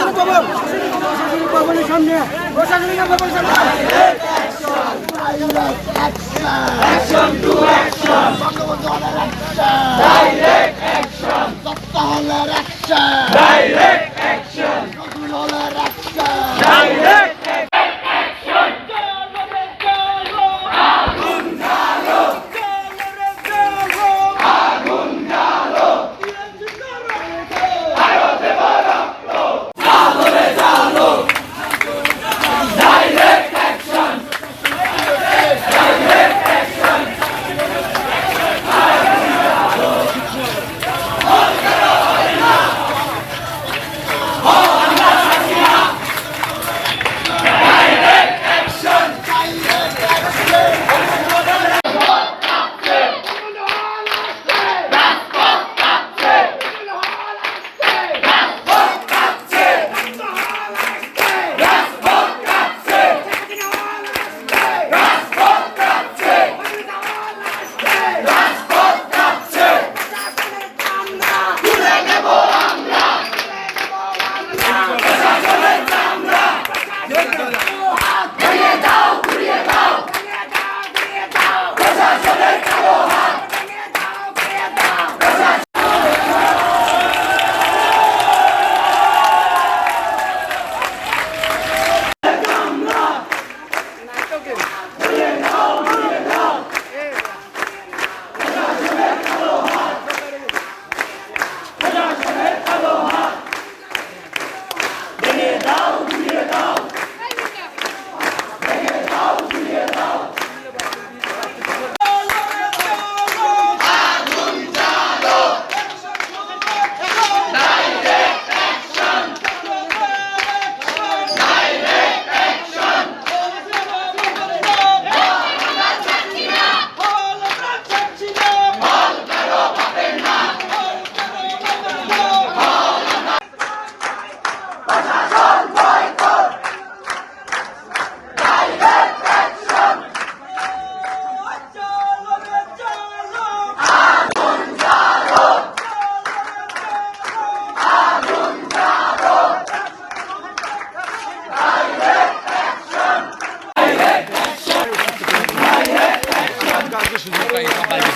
আপুরা প্রশাসনিক খবর প্রশাসনিক ভবনের সামনে প্রশাসনিক aí, trabalho.